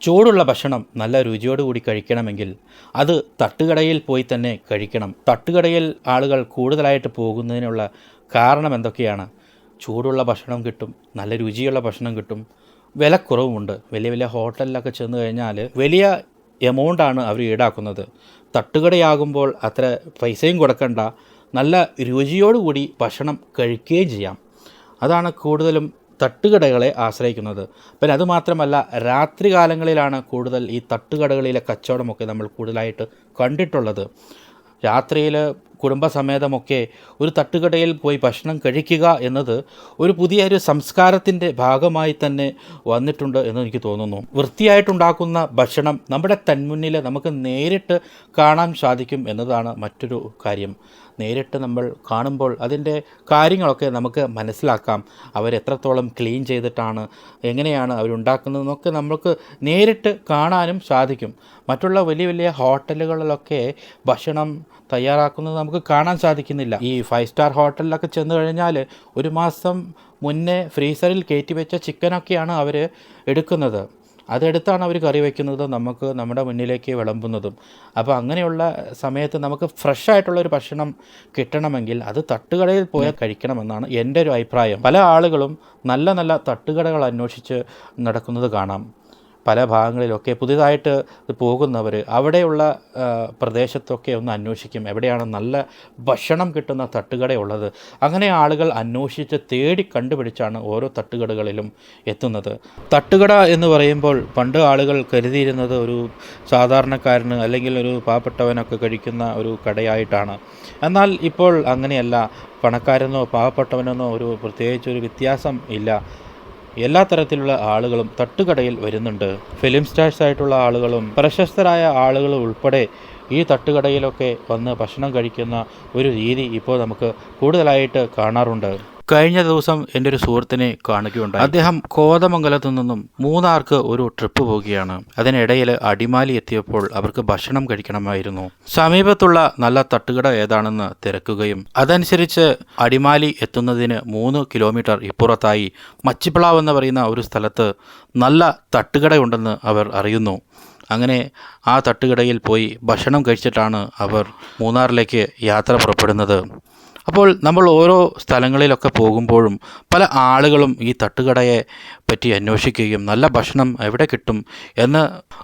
ചൂടുള്ള ഭക്ഷണം നല്ല രുചിയോടുകൂടി കഴിക്കണമെങ്കിൽ അത് തട്ടുകടയിൽ പോയി തന്നെ കഴിക്കണം. തട്ടുകടയിൽ ആളുകൾ കൂടുതലായിട്ട് പോകുന്നതിനുള്ള കാരണം എന്തൊക്കെയാണ്? ചൂടുള്ള ഭക്ഷണം കിട്ടും നല്ല രുചിയുള്ള ഭക്ഷണം കിട്ടും വിലക്കുറവുമുണ്ട്. വലിയ വലിയ ഹോട്ടലിലൊക്കെ ചെന്ന് കഴിഞ്ഞാൽ വലിയ എമൗണ്ടാണ് അവർ ഈടാക്കുന്നത്. തട്ടുകടയാകുമ്പോൾ അത്ര പൈസയും കൊടുക്കണ്ട നല്ല രുചിയോടുകൂടി ഭക്ഷണം കഴിക്കുകയും ചെയ്യാം. അതാണ് കൂടുതലും തട്ടുകടകളെ ആശ്രയിക്കുന്നത്. പിന്നെ അതുമാത്രമല്ല രാത്രി കാലങ്ങളിലാണ് കൂടുതൽ ഈ തട്ടുകടകളിലെ കച്ചവടമൊക്കെ നമ്മൾ കൂടുതലായിട്ട് കണ്ടിട്ടുള്ളത്. രാത്രിയിൽ കുടുംബസമേതമൊക്കെ ഒരു തട്ടുകടയിൽ പോയി ഭക്ഷണം കഴിക്കുക എന്നത് ഒരു പുതിയൊരു സംസ്കാരത്തിന്റെ ഭാഗമായി തന്നെ വന്നിട്ടുണ്ട് എന്ന് എനിക്ക് തോന്നുന്നു. വൃത്തിയായിട്ടുണ്ടാക്കുന്ന ഭക്ഷണം നമ്മുടെ തന്മുന്നിൽ നമുക്ക് നേരിട്ട് കാണാൻ സാധിക്കും എന്നതാണ് മറ്റൊരു കാര്യം. നേരിട്ട് നമ്മൾ കാണുമ്പോൾ അതിന്റെ കാര്യങ്ങളൊക്കെ നമുക്ക് മനസ്സിലാക്കാം. അവരെത്രത്തോളം ക്ലീൻ ചെയ്തിട്ടാണ് എങ്ങനെയാണ് അവരുണ്ടാക്കുന്നതെന്നൊക്കെ നമുക്ക് നേരിട്ട് കാണാനും സാധിക്കും. മറ്റുള്ള വലിയ വലിയ ഹോട്ടലുകളിലൊക്കെ ഭക്ഷണം തയ്യാറാക്കുന്നത് നമുക്ക് കാണാൻ സാധിക്കുന്നില്ല. ഈ ഫൈവ് സ്റ്റാർ ഹോട്ടലിലൊക്കെ ചെന്ന് കഴിഞ്ഞാൽ ഒരു മാസം മുന്നേ ഫ്രീസറിൽ കയറ്റി വെച്ച ചിക്കനൊക്കെയാണ് അവർ എടുക്കുന്നത്. അതെടുത്താണ് അവർ കറി വയ്ക്കുന്നത് നമുക്ക് നമ്മുടെ മുന്നിലേക്ക് വിളമ്പുന്നതും. അപ്പോൾ അങ്ങനെയുള്ള സമയത്ത് നമുക്ക് ഫ്രഷ് ആയിട്ടുള്ള ഒരു ഭക്ഷണം കിട്ടണമെങ്കിൽ അത് തട്ടുകടയിൽ പോയാൽ കഴിക്കണമെന്നാണ് എന്റെ ഒരു അഭിപ്രായം. പല ആളുകളും നല്ല നല്ല തട്ടുകടകൾ അന്വേഷിച്ച് നടക്കുന്നത് കാണാം. പല ഭാഗങ്ങളിലൊക്കെ പുതിയതായിട്ട് പോകുന്നവർ അവിടെയുള്ള പ്രദേശത്തൊക്കെ ഒന്ന് അന്വേഷിക്കും. എവിടെയാണ് നല്ല ഭക്ഷണം കിട്ടുന്ന തട്ടുകടയുള്ളത് അങ്ങനെ ആളുകൾ അന്വേഷിച്ച് തേടി കണ്ടുപിടിച്ചാണ് ഓരോ തട്ടുകടകളിലും എത്തുന്നത്. തട്ടുകട എന്ന് പറയുമ്പോൾ പണ്ട് ആളുകൾ കരുതിയിരുന്നത് ഒരു സാധാരണക്കാരന് അല്ലെങ്കിൽ ഒരു പാവപ്പെട്ടവനൊക്കെ കഴിക്കുന്ന ഒരു കടയായിട്ടാണ്. എന്നാൽ ഇപ്പോൾ അങ്ങനെയല്ല. പണക്കാരെന്നോ പാവപ്പെട്ടവനെന്നോ ഒരു പ്രത്യേകിച്ചൊരു വ്യത്യാസം ഇല്ല. എല്ലാ തരത്തിലുള്ള ആളുകളും തട്ടുകടയിൽ വരുന്നുണ്ട്. ഫിലിം സ്റ്റാർസ് ആയിട്ടുള്ള ആളുകളും പ്രശസ്തരായ ആളുകളും ഉൾപ്പെടെ ഈ തട്ടുകടയിലൊക്കെ വന്ന് ഭക്ഷണം കഴിക്കുന്ന ഒരു രീതി ഇപ്പോൾ നമുക്ക് കൂടുതലായിട്ട് കാണാറുണ്ട്. കഴിഞ്ഞ ദിവസം എന്റെ ഒരു സുഹൃത്തിനെ കാണുകയുണ്ടായി. അദ്ദേഹം കോതമംഗലത്തു നിന്നും മൂന്നാർക്ക് ഒരു ട്രിപ്പ് പോവുകയാണ്. അതിനിടയിൽ അടിമാലി എത്തിയപ്പോൾ അവർക്ക് ഭക്ഷണം കഴിക്കണമായിരുന്നു. സമീപത്തുള്ള നല്ല തട്ടുകട ഏതാണെന്ന് തിരക്കുകയും അതനുസരിച്ച് അടിമാലി എത്തുന്നതിന് മൂന്ന് കിലോമീറ്റർ ഇപ്പുറത്തായി മച്ചിപ്പിളാവ് എന്ന് പറയുന്ന ഒരു സ്ഥലത്ത് നല്ല തട്ടുകടയുണ്ടെന്ന് അവർ അറിയുന്നു. അങ്ങനെ ആ തട്ടുകടയിൽ പോയി ഭക്ഷണം കഴിച്ചിട്ടാണ് അവർ മൂന്നാറിലേക്ക് യാത്ര പുറപ്പെടുന്നത്. അപ്പോൾ നമ്മൾ ഓരോ സ്ഥലങ്ങളിലൊക്കെ പോകുമ്പോഴും പല ആളുകളും ഈ തട്ടുകടയെ പറ്റി അന്വേഷിക്കുകയും നല്ല ഭക്ഷണം എവിടെ കിട്ടും എന്ന്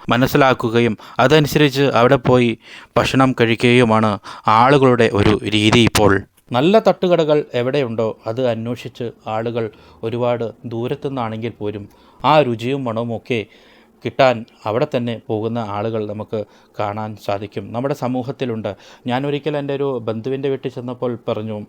മനസ്സിലാക്കുകയും അതനുസരിച്ച് അവിടെ പോയി ഭക്ഷണം കഴിക്കുകയുമാണ് ആളുകളുടെ ഒരു രീതി ഇപ്പോൾ. നല്ല തട്ടുകടകൾ എവിടെയുണ്ടോ അത് അന്വേഷിച്ച് ആളുകൾ ഒരുപാട് ദൂരത്തുനിന്നാണെങ്കിൽ പോലും ആ രുചിയും മണവും ഒക്കെ കിട്ടാൻ അവിടെ തന്നെ പോകുന്ന ആളുകൾ നമുക്ക് കാണാൻ സാധിക്കും. നമ്മുടെ സമൂഹത്തിലുണ്ട്. ഞാനൊരിക്കൽ എന്റെ ഒരു ബന്ധുവിന്റെ വീട്ടിൽ ചെന്നപ്പോൾ പറഞ്ഞു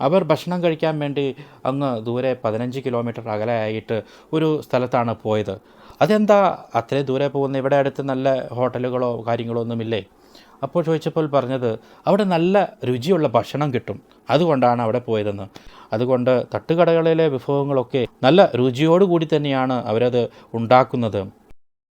അവർ ഭക്ഷണം കഴിക്കാൻ വേണ്ടി അങ്ങ് ദൂരെ പതിനഞ്ച് കിലോമീറ്റർ അകലെയായിട്ട് ഒരു സ്ഥലത്താണ് പോയത്. അതെന്താ അത്രയും ദൂരെ പോകുന്ന ഇവിടെ അടുത്ത് നല്ല ഹോട്ടലുകളോ കാര്യങ്ങളോ ഒന്നുമില്ലേ? അപ്പോൾ ചോദിച്ചപ്പോൾ പറഞ്ഞത് അവിടെ നല്ല രുചിയുള്ള ഭക്ഷണം കിട്ടും. അതുകൊണ്ടാണ് അവിടെ പോയതെന്ന്. അതുകൊണ്ട് തട്ടുകടകളിലെ വിഭവങ്ങളൊക്കെ നല്ല രുചിയോടുകൂടി തന്നെയാണ് അവരത് ഉണ്ടാക്കുന്നത്.